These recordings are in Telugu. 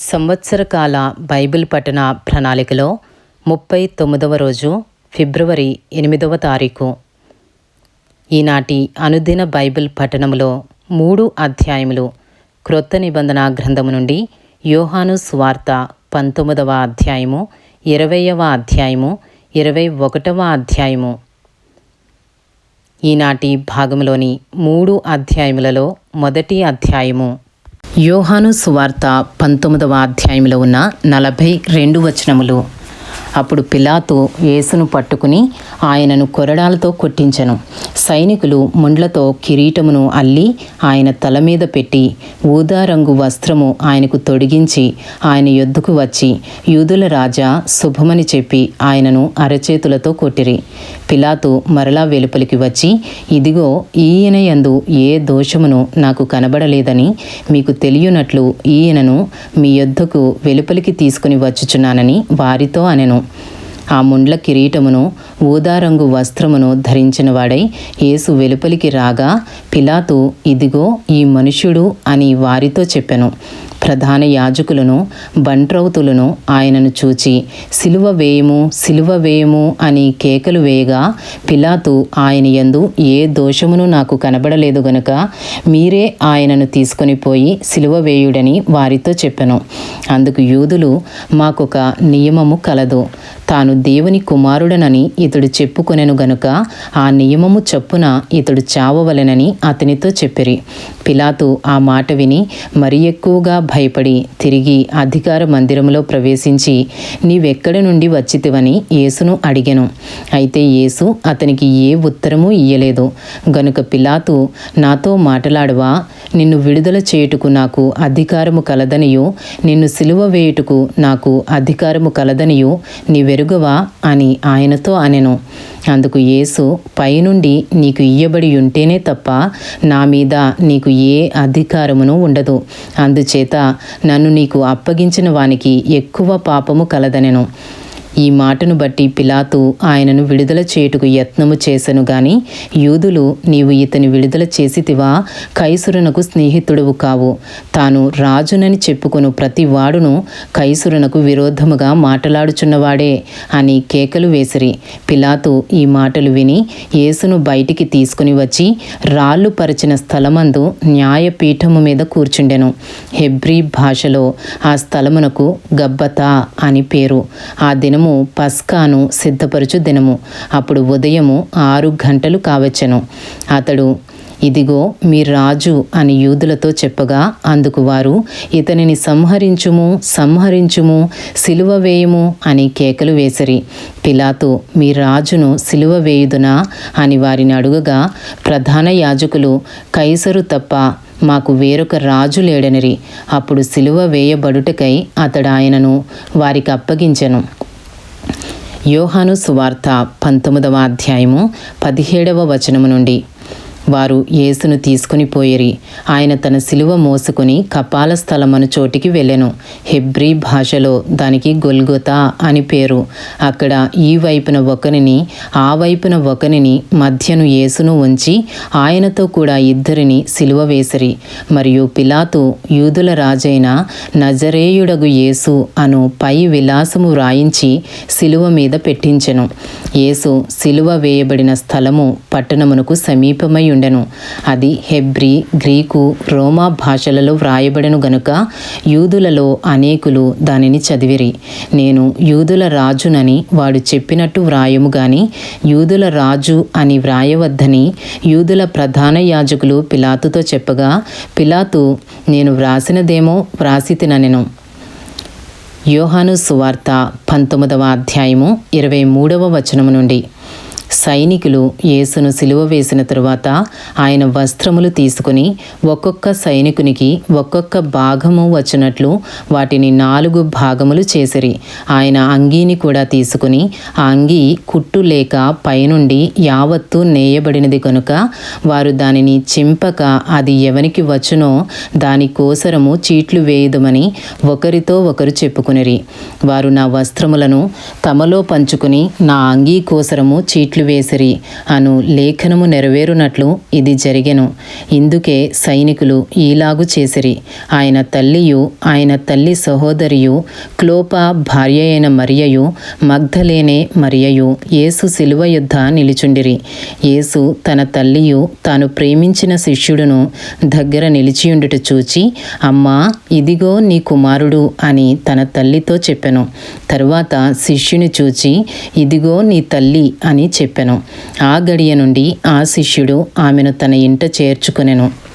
సంవత్సర కాల బైబిల్ పఠన ప్రణాళికలో ముప్పై తొమ్మిదవ రోజు ఫిబ్రవరి ఎనిమిదవ తారీఖు. ఈనాటి అనుదిన బైబిల్ పఠనములో మూడు అధ్యాయములు క్రొత్త నిబంధన గ్రంథము నుండి యోహాను స్వార్త పంతొమ్మిదవ అధ్యాయము ఇరవయవ అధ్యాయము ఇరవై ఒకటవ అధ్యాయము. ఈనాటి భాగంలోని మూడు అధ్యాయములలో మొదటి అధ్యాయము. యోహాను సువార్త పంతొమ్మిదవ అధ్యాయంలో ఉన్న నలభై రెండు వచనములు. అప్పుడు పిలాతు యేసును పట్టుకుని ఆయనను కొరడాలతో కొట్టించెను. సైనికులు ముండ్లతో కిరీటమును అల్లి ఆయన తల మీద పెట్టి ఊదా రంగు వస్త్రము ఆయనకు తొడిగించి ఆయన యొద్దకు వచ్చి యూదుల రాజా శుభమని చెప్పి ఆయనను అరచేతులతో కొట్టిరి. పిలాతు మరలా వెలుపలికి వచ్చి ఇదిగో ఈయన యందు ఏ దోషమును నాకు కనబడలేదని మీకు తెలియనట్లు ఈయనను మీ యొద్దకు వెలుపలికి తీసుకుని వచ్చుచున్నానని వారితో అనెను. out ఆ ముండ్ల కిరీటమును ఊదారంగు వస్త్రమును ధరించినవాడై యేసు వెలుపలికి రాగా పిలాతు ఇదిగో ఈ మనుష్యుడు అని వారితో చెప్పెను. ప్రధాన యాజకులను బంట్రౌతులను ఆయనను చూచి సిలువ వేయము సిలువ వేయము అని కేకలు వేయగా పిలాతు ఆయన యందు ఏ దోషమును నాకు కనబడలేదు గనుక మీరే ఆయనను తీసుకొని పోయి సిలువ వేయుడని వారితో చెప్పెను. అందుకు యూదులు మాకొక నియమము కలదు. తాను దేవుని కుమారుడనని ఇతడు చెప్పుకొనెను గనుక ఆ నియమము చప్పున ఇతడు చావవలెనని అతనితో చెప్పిరి. పిలాతు ఆ మాట విని మరి ఎక్కువగా భయపడి తిరిగి అధికార మందిరంలో ప్రవేశించి నీవెక్కడి నుండి వచ్చితివని యేసును అడిగెను. అయితే యేసు అతనికి ఏ ఉత్తరము ఇయ్యలేదు. గనుక పిలాతు నాతో మాటలాడవా? నిన్ను విడుదల చేయుటకు నాకు అధికారము కలదనియు. నిన్ను సిలువ వేయుటకు నాకు అధికారము కలదనియు. నీవెరుగవా? అని ఆయనతో అనెను. అందుకు యేసు పైనుండి నీకు ఇయ్యబడి ఉంటేనే తప్ప నా మీద నీకు ఏ అధికారమును ఉండదు. అందుచేత నన్ను నీకు అప్పగించిన వానికి ఎక్కువ పాపము కలదనెను. ఈ మాటను బట్టి పిలాతు ఆయనను విడుదల చేయుటకు యత్నము చేసెను గాని యూదులు నీవు ఇతని విడుదల చేసితివా? కైసురునకు స్నేహితుడువు కావు. తాను రాజునని చెప్పుకొను ప్రతి వాడును కైసురునకు విరోధముగా మాటలాడుచున్నవాడే అని కేకలు వేసిరి. పిలాతు ఈ మాటలు విని యేసును బయటికి తీసుకుని వచ్చి రాళ్ళు పరిచిన స్థలమందు న్యాయపీఠము మీద కూర్చుండెను. హెబ్రీ భాషలో ఆ స్థలమునకు గబ్బతా అని పేరు. ఆ దినం దినము పస్కాను సిద్ధపరచు దినము. అప్పుడు ఉదయము ఆరు గంటలు కావచ్చెను. అతడు ఇదిగో మీ రాజు అని యూదులతో చెప్పగా అందుకు వారు ఇతనిని సంహరించుము సంహరించుము సిలువ వేయుము అని కేకలు వేసిరి. పిలాతు మీ రాజును సిలువ వేయుదునా? అని వారిని అడుగగా ప్రధాన యాజకులు కైసరు తప్ప మాకు వేరొక రాజు లేడనిరి. అప్పుడు సిలువ వేయబడుటకై అతడు ఆయనను వారికి అప్పగించెను. యోహాను సువార్త పంతొమ్మిదవ అధ్యాయము పదిహేడవ వచనము నుండి. వారు యేసును తీసుకుని పోయిరి. ఆయన తన సిలువ మోసుకుని కపాల స్థలమను చోటికి వెళ్ళెను. హెబ్రీ భాషలో దానికి గొల్గొతా అని పేరు. అక్కడ ఈ వైపున ఒకనిని ఆ వైపున ఒకనిని మధ్యను యేసును ఉంచి ఆయనతో కూడా ఇద్దరిని సిలువ వేసిరి. మరియు పిలాతు యూదుల రాజైన నజరేయుడగు యేసు అను పై విలాసము వ్రాయించి సిలువ మీద పెట్టించెను. యేసు సిలువ వేయబడిన స్థలము పట్టణమునకు సమీపమై ఉండెను. అది హెబ్రీ గ్రీకు రోమా భాషలలో వ్రాయబడెను గనుక యూదులలో అనేకులు దానిని చదివిరి. నేను యూదుల రాజునని వాడు చెప్పినట్టు వ్రాయము గాని యూదుల రాజు అని వ్రాయవద్దని యూదుల ప్రధాన యాజకులు పిలాతుతో చెప్పగా పిలాతు నేను వ్రాసినదేమో వ్రాసి తిననెను యోహాను సువార్త పంతొమ్మిదవ అధ్యాయము ఇరవై మూడవ వచనము నుండి. సైనికులు యేసును సిలువ వేసిన తరువాత ఆయన వస్త్రములు తీసుకుని ఒక్కొక్క సైనికునికి ఒక్కొక్క భాగము వచ్చినట్లు వాటిని నాలుగు భాగములు చేసిరి. ఆయన అంగీని కూడా తీసుకుని ఆ అంగీ కుట్టు లేక పైనుండి యావత్తు నేయబడినది కనుక వారు దానిని చింపక అది ఎవనికి వచ్చునో దాని కోసరము చీట్లు వేయుదమని ఒకరితో ఒకరు చెప్పుకునిరి. వారు నా వస్త్రములను తమలో పంచుకుని నా అంగీ కోసరము చీట్లు చీట్లు వేసిరి. అను లేఖనము నెరవేరునట్లు ఇది జరిగెను. ఇందుకే సైనికులు ఈలాగు చేసిరి. ఆయన తల్లియు ఆయన తల్లి సహోదరియు క్లోప భార్య అయిన మరియయు మగ్ధలేనే మరియయు యేసు శిలువ యుద్ధ నిలుచుండిరి. యేసు తన తల్లియు తాను ప్రేమించిన శిష్యుడును దగ్గర నిలిచియుండుట చూచి అమ్మా ఇదిగో నీ కుమారుడు అని తన తల్లితో చెప్పెను. తరువాత శిష్యుని చూచి ఇదిగో నీ తల్లి అని చెప్పాను. ఆ గడియ నుండి ఆ శిష్యుడు ఆమెను తన ఇంట చేర్చుకొనెను.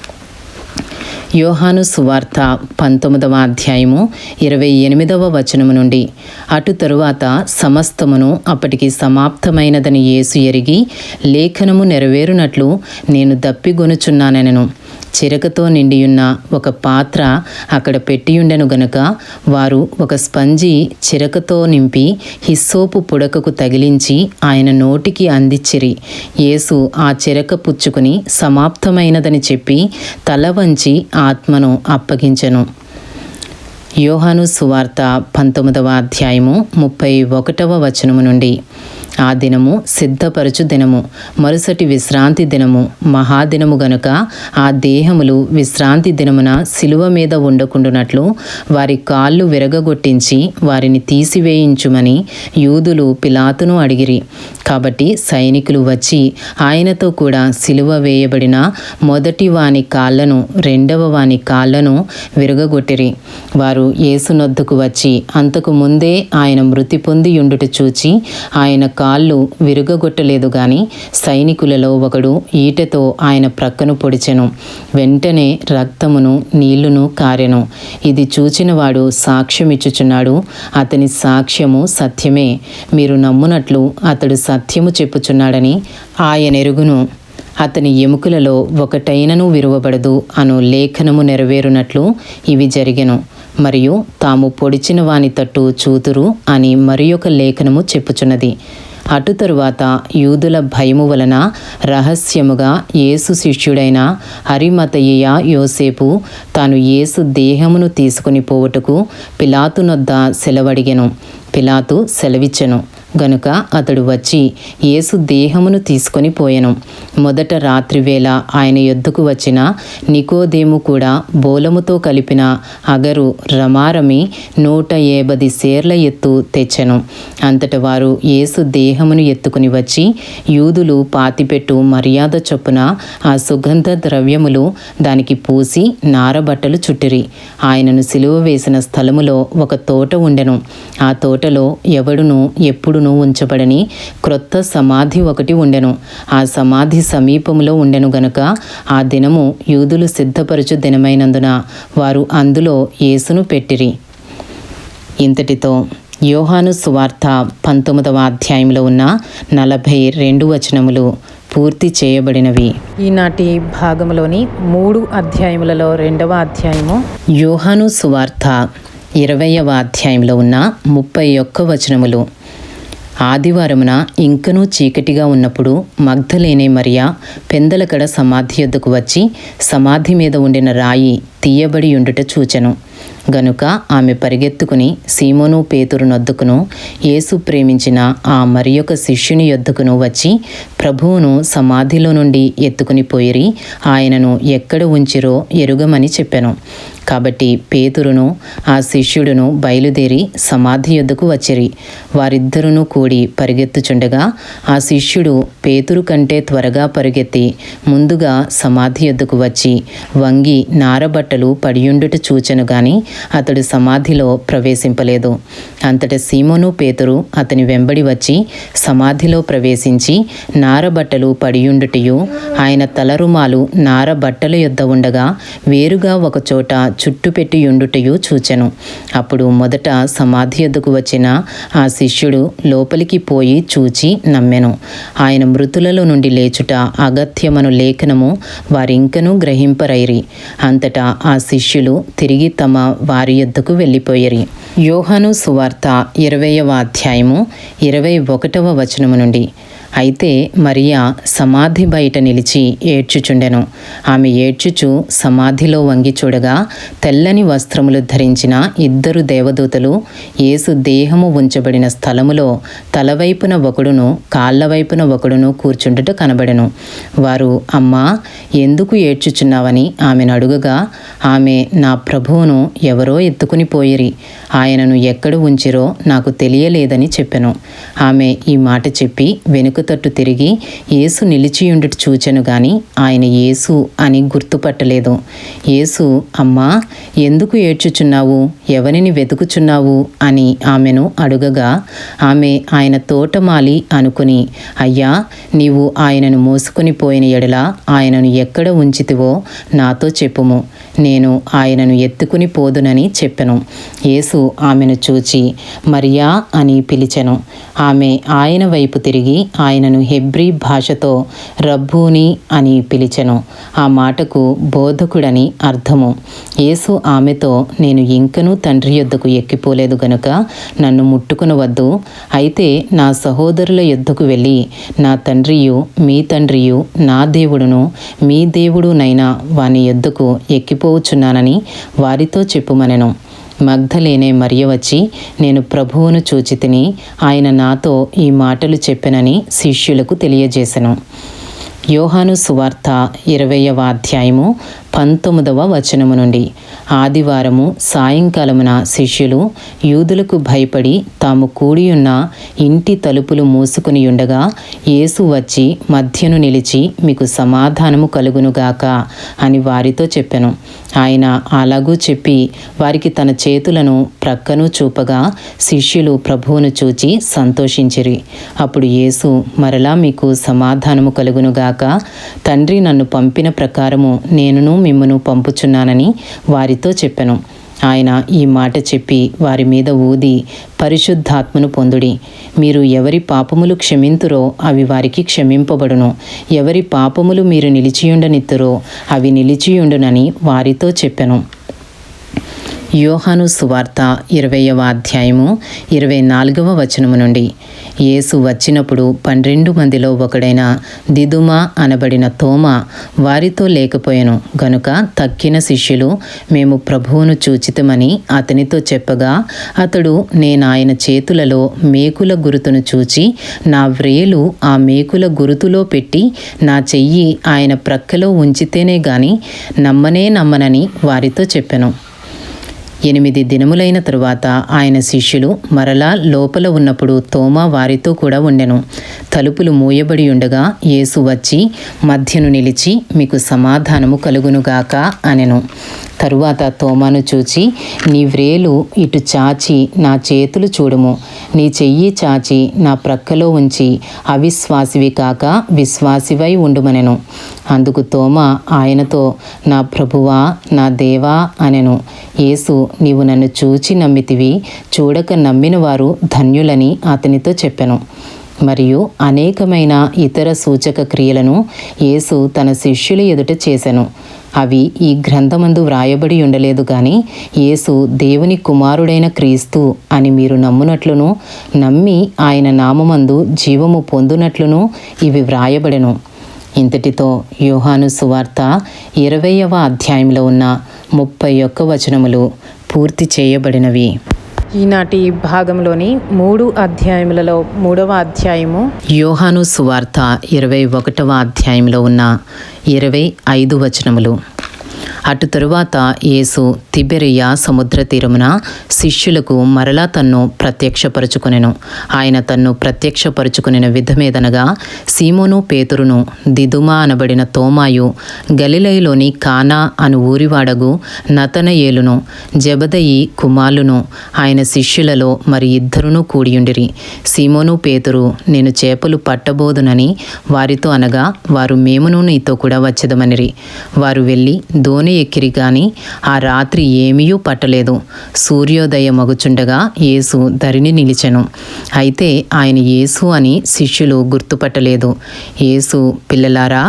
యోహాను సువార్త పంతొమ్మిదవ అధ్యాయము ఇరవై ఎనిమిదవ వచనము నుండి. అటు తరువాత సమస్తమును అప్పటికి సమాప్తమైనదని యేసు ఎరిగి లేఖనము నెరవేరునట్లు నేను దప్పిగొనుచున్నానెను చిరకతో నిండియున్న ఒక పాత్ర అక్కడ పెట్టియుండెను గనక వారు ఒక స్పంజి చిరకతో నింపి హిస్సోపు పుడకకు తగిలించి ఆయన నోటికి అందిచ్చిరి. యేసు ఆ చిరక పుచ్చుకుని సమాప్తమైనదని చెప్పి తల వంచి ఆత్మను అప్పగించెను. యోహాను సువార్త పంతొమ్మిదవ అధ్యాయము ముప్పై ఒకటవ వచనము నుండి ఆ దినము సిద్ధపరచు దినము. మరుసటి విశ్రాంతి దినము మహాదినము గనుక ఆ దేహములు విశ్రాంతి దినమున శిలువ మీద ఉండకుండునట్లు వారి కాళ్ళు విరగగొట్టించి వారిని తీసివేయించుమని యూదులు పిలాతును అడిగిరి. కాబట్టి సైనికులు వచ్చి ఆయనతో కూడా శిలువ వేయబడిన మొదటి వాని కాళ్ళను రెండవ వాని కాళ్ళను విరగగొట్టిరి. వారు ఏసునొద్దుకు వచ్చి అంతకు ముందే ఆయన మృతి పొంది ఉండుట చూచి ఆయన కాళ్ళు విరుగగొట్టలేదు గాని సైనికులలో ఒకడు ఈటెతో ఆయన ప్రక్కను పొడిచెను. వెంటనే రక్తమును నీళ్ళును కారెను. ఇది చూచినవాడు సాక్ష్యమిచ్చుచున్నాడు. అతని సాక్ష్యము సత్యమే. మీరు నమ్మునట్లు అతడు సత్యము చెప్పుచున్నాడని ఆయనెరుగును. అతని ఎముకలలో ఒకటైనను విరువబడదు అను లేఖనము నెరవేరునట్లు ఇవి జరిగెను. మరియు తాము పొడిచిన వాని తట్టు చూతురు అని మరి లేఖనము చెప్పుచున్నది. అటు తరువాత యూదుల భయము వలన రహస్యముగా యేసు శిష్యుడైన హరిమతయ్య యోసేపు తాను యేసు దేహమును తీసుకుని పోవుటకు పిలాతునొద్ద సెలవడిగెను. పిలాతు సెలవిచ్చెను. గనుక అతడు వచ్చి యేసు దేహమును తీసుకొని పోయెను. మొదట రాత్రివేళ ఆయన యొద్దకు వచ్చిన నికోదేము కూడా బోలముతో కలిపిన అగరు రమారమి నూట ఏబది సేర్ల ఎత్తు తెచ్చెను. అంతట వారు యేసు దేహమును ఎత్తుకుని వచ్చి యూదులు పాతిపెట్టు మర్యాద చొప్పున ఆ సుగంధ ద్రవ్యములు దానికి పూసి నారబట్టలు చుట్టిరి. ఆయనను సిలువ వేసిన స్థలములో ఒక తోట ఉండెను. ఆ తోటలో ఎవడును ఎప్పుడు ఎప్పుడును ఉంచబడని క్రొత్త సమాధి ఒకటి ఉండెను. ఆ సమాధి సమీపములో ఉండెను గనుక ఆ దినము యూదులు సిద్ధపరచు దినమైనందున వారు అందులో యేసును పెట్టిరి. ఇంతటితో యోహాను సువార్త పంతొమ్మిదవ అధ్యాయంలో ఉన్న నలభై రెండు వచనములు పూర్తి చేయబడినవి. ఈనాటి భాగంలోని మూడు అధ్యాయములలో రెండవ అధ్యాయము యోహాను సువార్త ఇరవయవ అధ్యాయంలో ఉన్న ముప్పై ఒక్క వచనములు. ఆదివారమున ఇంకనూ చీకటిగా ఉన్నప్పుడు మగ్ధలేనే మరియా పెందలకడ సమాధి యొద్దకు వచ్చి సమాధి మీద ఉండిన రాయి తీయబడి ఉండుట చూచెను. గనుక ఆమె పరిగెత్తుకుని సీమోను పేతురు నొద్దుకును యేసు ప్రేమించిన ఆ మరి యొక్క శిష్యుని యొద్దకును వచ్చి ప్రభువును సమాధిలో నుండి ఎత్తుకుని పోయిరి ఆయనను ఎక్కడ ఉంచిరో ఎరుగమని చెప్పాను. కాబట్టి పేతురును ఆ శిష్యుడును బయలుదేరి సమాధి యొద్దకు వచ్చిరి. వారిద్దరును కూడి పరిగెత్తుచుండగా ఆ శిష్యుడు పేతురు కంటే త్వరగా పరిగెత్తి ముందుగా సమాధి యొద్దకు వచ్చి వంగి నారబట్టలు పడియుండుట చూచెను గాని అతడు సమాధిలో ప్రవేశింపలేదు. అంతట సీమోను పేతురు అతని వెంబడి వచ్చి సమాధిలో ప్రవేశించి నారబట్టలు పడియుండుటయు ఆయన తలరుమాలు నార బట్టల యొద్ద ఉండగా వేరుగా ఒకచోట చుట్టుపెట్టి ఉండుటయు చూచెను. అప్పుడు మొదట సమాధి యొద్దకు వచ్చిన ఆ శిష్యుడు లోపలికి పోయి చూచి నమ్మెను. ఆయన మృతులలో నుండి లేచుట అగత్యమను లేఖనము వారింకనూ గ్రహింపరైరి. అంతటా ఆ శిష్యులు తిరిగి తమ వారి యొద్దకు వెళ్ళిపోయిరి. యోహను సువార్త ఇరవయవ అధ్యాయము ఇరవై ఒకటవ వచనము నుండి. అయితే మరియా సమాధి బయట నిలిచి ఏడ్చుచుండెను. ఆమె ఏడ్చుచు సమాధిలో వంగి చూడగా తెల్లని వస్త్రములు ధరించిన ఇద్దరు దేవదూతలు యేసు దేహము ఉంచబడిన స్థలములో తలవైపున ఒకడును కాళ్ళవైపున ఒకడును కూర్చుండుట కనబడెను. వారు అమ్మా ఎందుకు ఏడ్చుచున్నావని ఆమెను అడుగగా ఆమె నా ప్రభువును ఎవరో ఎత్తుకుని పోయిరి ఆయనను ఎక్కడ ఉంచిరో నాకు తెలియలేదని చెప్పెను. ఆమె ఈ మాట చెప్పి వెనుక తట్టు తిరిగి యేసు నిలిచియుండుట చూచెను గాని ఆయన యేసు అని గుర్తుపట్టలేదు. యేసు అమ్మా ఎందుకు ఏడ్చుచున్నావు? ఎవరిని వెతుకుచున్నావు? అని ఆమెను అడుగగా ఆమె ఆయన తోటమాలి అనుకుని అయ్యా నీవు ఆయనను మోసుకొని పోయిన ఎడల ఆయనను ఎక్కడ ఉంచితివో నాతో చెప్పుము. నేను ఆయనను ఎత్తుకుని పోదునని చెప్పెను. యేసు ఆమెను చూచి మరియా అని పిలిచెను. ఆమె ఆయన వైపు తిరిగి ఆయనను హెబ్రీ భాషతో రబ్బూని అని పిలిచెను. ఆ మాటకు బోధకుడని అర్థము. యేసు ఆమెతో నేను ఇంకనూ తండ్రి యొద్దకు ఎక్కిపోలేదు గనుక నన్ను ముట్టుకునవద్దు. అయితే నా సహోదరుల యొద్దకు వెళ్ళి నా తండ్రియు మీ తండ్రియు నా దేవుడును మీ దేవుడునైనా వాని యొద్దకు ఎక్కిపోవచ్చున్నానని వారితో చెప్పుమనెను. మగ్ధలేనే మరియ వచ్చి నేను ప్రభువును చూచితిని ఆయన నాతో ఈ మాటలు చెప్పెనని శిష్యులకు తెలియజేశను యోహాను సువార్త ఇరవయవ అధ్యాయము పంతొమ్మిదవ వచనము నుండి. ఆదివారము సాయంకాలమున శిష్యులు యూదులకు భయపడి తాము కూడియున్న ఇంటి తలుపులు మూసుకుని ఉండగా యేసు వచ్చి మధ్యను నిలిచి మీకు సమాధానము కలుగునుగాక అని వారితో చెప్పెను. ఆయన అలాగూ చెప్పి వారికి తన చేతులను ప్రక్కను చూపగా శిష్యులు ప్రభువును చూచి సంతోషించిరి. అప్పుడు యేసు మరలా మీకు సమాధానము కలుగునుగాక తండ్రి నన్ను పంపిన ప్రకారము నేనును మిమ్మను పంపుచున్నానని వారితో చెప్పెను. ఆయన ఈ మాట చెప్పి వారి మీద ఊది పరిశుద్ధాత్మను పొందుడి. మీరు ఎవరి పాపములు క్షమింతురో అవి వారికి క్షమింపబడును. ఎవరి పాపములు మీరు నిలిచియుండనిత్తురో అవి నిలిచియుండునని వారితో చెప్పెను. యోహాను సువార్త ఇరవయవ అధ్యాయము ఇరవై నాలుగవ వచనము నుండి. యేసు వచ్చినప్పుడు పన్నెండు మందిలో ఒకడైన దిదుమా అనబడిన తోమ వారితో లేకపోయాను. గనుక తక్కిన శిష్యులు మేము ప్రభువును చూచితమని అతనితో చెప్పగా అతడు నేను ఆయన చేతులలో మేకుల గురుతును చూచి నా వ్రేలు ఆ మేకుల గురుతులో పెట్టి నా చెయ్యి ఆయన ప్రక్కలో ఉంచితేనే గాని నమ్మనే నమ్మనని వారితో చెప్పెను. ఎనిమిది దినములైన తరువాత ఆయన శిష్యులు మరలా లోపల ఉన్నప్పుడు తోమా వారితో కూడా ఉండెను. తలుపులు మూయబడి ఉండగా యేసు వచ్చి మధ్యను నిలిచి మీకు సమాధానము కలుగునుగాక అనెను. తరువాత తోమాను చూచి నీ వ్రేలు ఇటు చాచి నా చేతులు చూడుము. నీ చెయ్యి చాచి నా ప్రక్కలో ఉంచి అవిశ్వాసివి కాక విశ్వాసివై ఉండుమనెను. అందుకు తోమ ఆయనతో నా ప్రభువా నా దేవా అనెను. యేసు నీవు నన్ను చూచి నమ్మితివి చూడక నమ్మిన వారు ధన్యులని అతనితో చెప్పెను. మరియు అనేకమైన ఇతర సూచక క్రియలను యేసు తన శిష్యుల ఎదుట చేశాను అవి ఈ గ్రంథమందు వ్రాయబడి ఉండలేదు కానీ యేసు దేవుని కుమారుడైన క్రీస్తు అని మీరు నమ్మునట్లును నమ్మి ఆయన నామమందు జీవము పొందునట్లును ఇవి వ్రాయబడెను. ఇంతటితో యోహాను సువార్త ఇరవయవ అధ్యాయంలో ఉన్న ముప్పై ఒక్క వచనములు పూర్తి చేయబడినవి. ఈనాటి భాగంలోని మూడు అధ్యాయములలో మూడవ అధ్యాయము యోహాను సువార్త ఇరవై ఒకటవ అధ్యాయంలో ఉన్న ఇరవై ఐదు వచనములు. అటు తరువాత యేసు తిబెరియా సముద్ర తీరమున శిష్యులకు మరలా తన్ను ప్రత్యక్షపరుచుకొనెను. ఆయన తన్ను ప్రత్యక్షపరుచుకునిన విధమేదనగా సీమోను పేతురును దిదుమా అనబడిన తోమాయు గలిలయలోని కానా అను ఊరివాడగు నతనయేలును జబదయి కుమాలును ఆయన శిష్యులలో మరి ఇద్దరును కూడియుండిరి. సీమోను పేతురు నేను చేపలు పట్టబోదునని వారితో అనగా వారు మేమును నీతో కూడా వచ్చేదమనిరి. వారు వెళ్ళి ధోని ఎక్కిరి గాని ఆ రాత్రి ఏమీయూ పట్టలేదు. సూర్యోదయం మగుచుండగా యేసు ధరిని నిలిచెను. అయితే ఆయన యేసు అని శిష్యులు గుర్తుపట్టలేదు. యేసు పిల్లలారా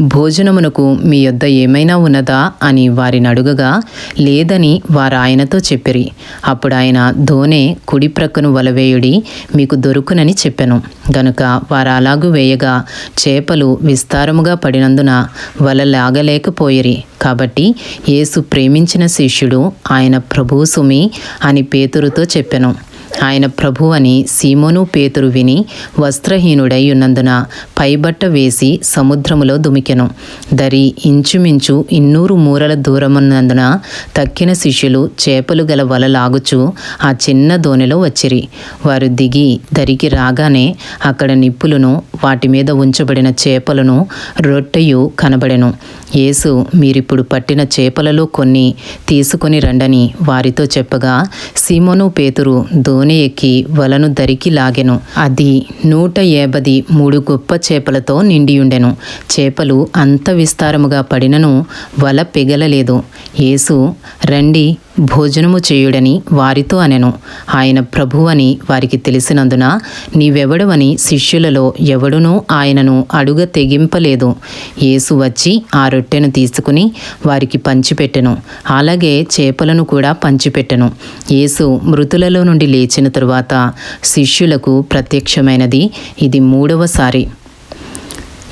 భోజనమునకు మీ యొద్ద ఏమైనా ఉన్నదా? అని వారిని అడుగగా లేదని వారు ఆయనతో చెప్పిరి. అప్పుడు ఆయన ధోనే కుడి ప్రక్కను వలవేయుడి మీకు దొరుకునని చెప్పెను. గనుక వారు అలాగూ వేయగా చేపలు విస్తారముగా పడినందున వల లాగలేకపోయిరి కాబట్టి యేసు ప్రేమించిన శిష్యుడు ఆయన ప్రభు సుమి అని పేతురుతో చెప్పెను. ఆయన ప్రభు అని సీమోను పేతురు విని వస్త్రహీనుడై ఉన్నందున పైబట్ట వేసి సముద్రములో దుమికెను. దరి ఇంచుమించు ఇన్నూరు మూరల దూరమున్నందున తక్కిన శిష్యులు చేపలు గల వల లాగుచు ఆ చిన్న దోణిలో వచ్చిరి. వారు దిగి దరికి రాగానే అక్కడ నిప్పులను వాటి మీద ఉంచబడిన చేపలను రొట్టెయు కనబడెను. యేసు మీరిప్పుడు పట్టిన చేపలలో కొన్ని తీసుకొని రండని వారితో చెప్పగా సీమోను పేతురు దోణి ఎక్కి వలను దరికి లాగెను. అది నూట ఏబది మూడు గొప్ప చేపలతో నిండియుండెను. చేపలు అంత విస్తారముగా పడినను వల పెగలలేదు. యేసు రండి భోజనము చేయుడని వారితో అనెను. ఆయన ప్రభువని వారికి తెలిసినందున నీవెవడవని శిష్యులలో ఎవడునూ ఆయనను అడుగ తెగింపలేదు. యేసు వచ్చి ఆ రొట్టెను తీసుకుని వారికి పంచిపెట్టెను. అలాగే చేపలను కూడా పంచిపెట్టెను. యేసు మృతులలో నుండి లేచిన తరువాత శిష్యులకు ప్రత్యక్షమైనది. ఇది మూడవసారి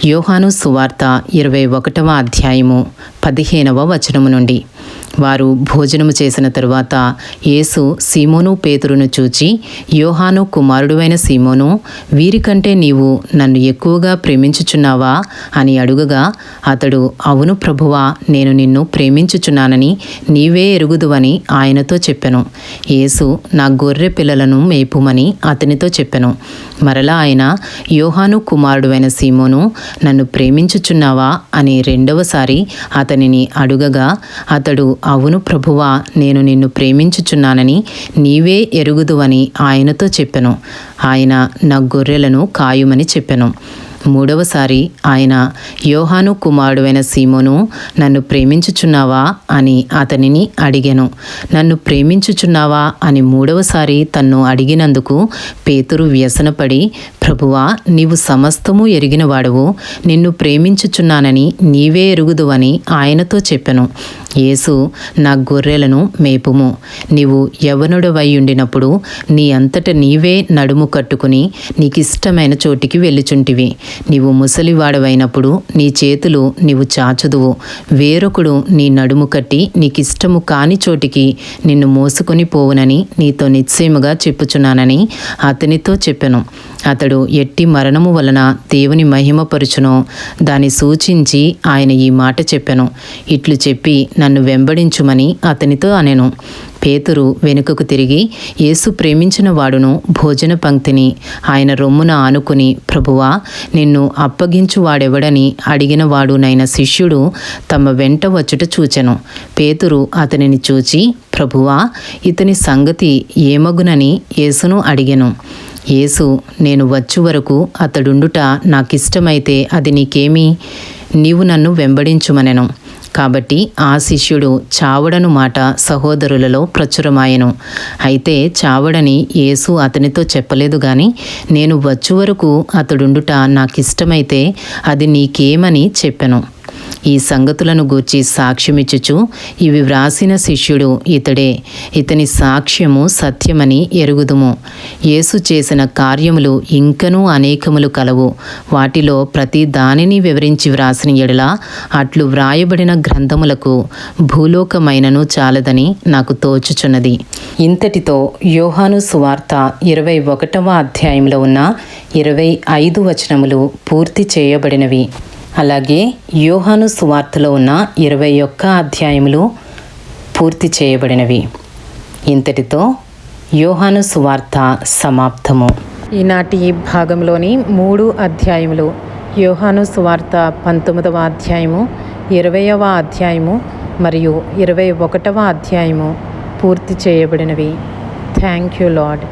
యోహాను సువార్త ఇరవై ఒకటవ అధ్యాయము పదిహేనవ వచనము నుండి. వారు భోజనము చేసిన తరువాత యేసు సీమోను పేతురును చూచి యోహాను కుమారుడువైన సీమోను వీరికంటే నీవు నన్ను ఎక్కువగా ప్రేమించుచున్నావా? అని అడుగగా అతడు అవును ప్రభువా నేను నిన్ను ప్రేమించుచున్నానని నీవే ఎరుగుదువని ఆయనతో చెప్పెను. యేసు నా గొర్రె పిల్లలను మేపుమని అతనితో చెప్పెను. మరలా ఆయన యోహాను కుమారుడువైన సీమోను నన్ను ప్రేమించుచున్నావా? అని రెండవసారి అతనిని అడుగగా అతడు అవును ప్రభువా నేను నిన్ను ప్రేమించుచున్నానని నీవే ఎరుగుదువని ఆయనతో చెప్పెను. ఆయన నా గొర్రెలను కాయుమని చెప్పెను. మూడవసారి ఆయన యోహాను కుమారుడైన సీమోను నన్ను ప్రేమించుచున్నావా? అని అతనిని అడిగాను. నన్ను ప్రేమించుచున్నావా? అని మూడవసారి తన్ను అడిగినందుకు పేతురు వ్యసనపడి ప్రభువా నీవు సమస్తము ఎరిగినవాడవు. నిన్ను ప్రేమించుచున్నానని నీవే ఎరుగుదువని ఆయనతో చెప్పెను. యేసు నా గొర్రెలను మేపుము. నీవు యవనుడవై ఉండినప్పుడు నీ అంతట నీవే నడుము కట్టుకుని నీకిష్టమైన చోటికి వెళ్ళుచుంటివి. నీవు ముసలివాడవైనప్పుడు నీ చేతులు నీవు చాచుదువు. వేరొకడు నీ నడుము కట్టి నీకిష్టము కాని చోటికి నిన్ను మోసుకొని పోవునని నీతో నిశ్చయముగా చెప్పుచున్నానని అతనితో చెప్పెను. అతడు ఎట్టి మరణము వలన దేవుని మహిమపరుచునో. దాన్ని సూచించి ఆయన ఈ మాట చెప్పెను. ఇట్లు చెప్పి నన్ను వెంబడించుమని అతనితో అనెను. పేతురు వెనుకకు తిరిగి యేసు ప్రేమించిన వాడును భోజన పంక్తిని. ఆయన రొమ్మున ఆనుకుని ప్రభువా నిన్ను అప్పగించు వాడెవడని అడిగిన వాడునైన శిష్యుడు తమ వెంట వచ్చుట చూచెను. పేతురు అతనిని చూచి ప్రభువా ఇతని సంగతి ఏమగునని యేసును అడిగెను. యేసు నేను వచ్చు వరకు అతడుండుట నాకిష్టమైతే అది నీకేమి? నీవు నన్ను వెంబడించుమనెను. కాబట్టి ఆ శిష్యుడు చావడను మాట సహోదరులలో ప్రచురమాయెను. అయితే చావడని యేసు అతనితో చెప్పలేదు గాని నేను వచ్చు వరకు అతడుండుట నాకిష్టమైతే అది నీకేమని చెప్పెను. ఈ సంగతులను గూర్చి సాక్ష్యమిచ్చుచు ఇవి వ్రాసిన శిష్యుడు ఇతడే. ఇతని సాక్ష్యము సత్యమని ఎరుగుదుము. యేసు చేసిన కార్యములు ఇంకనూ అనేకములు కలవు. వాటిలో ప్రతి దానిని వివరించి వ్రాసిన ఎడల అట్లు వ్రాయబడిన గ్రంథములకు భూలోకమైనను చాలదని నాకు తోచుచున్నది. ఇంతటితో యోహాను సువార్త ఇరవై ఒకటవ అధ్యాయంలో ఉన్న ఇరవై ఐదు వచనములు పూర్తి చేయబడినవి. అలాగే యోహాను సువార్తలో ఉన్న ఇరవై ఒక్క అధ్యాయములు పూర్తి చేయబడినవి. ఇంతటితో యోహాను సువార్త సమాప్తము. ఈనాటి భాగంలోని మూడు అధ్యాయములు యోహాను సువార్త పంతొమ్మిదవ అధ్యాయము ఇరవయవ అధ్యాయము మరియు ఇరవై ఒకటవ అధ్యాయము పూర్తి చేయబడినవి. Thank you lord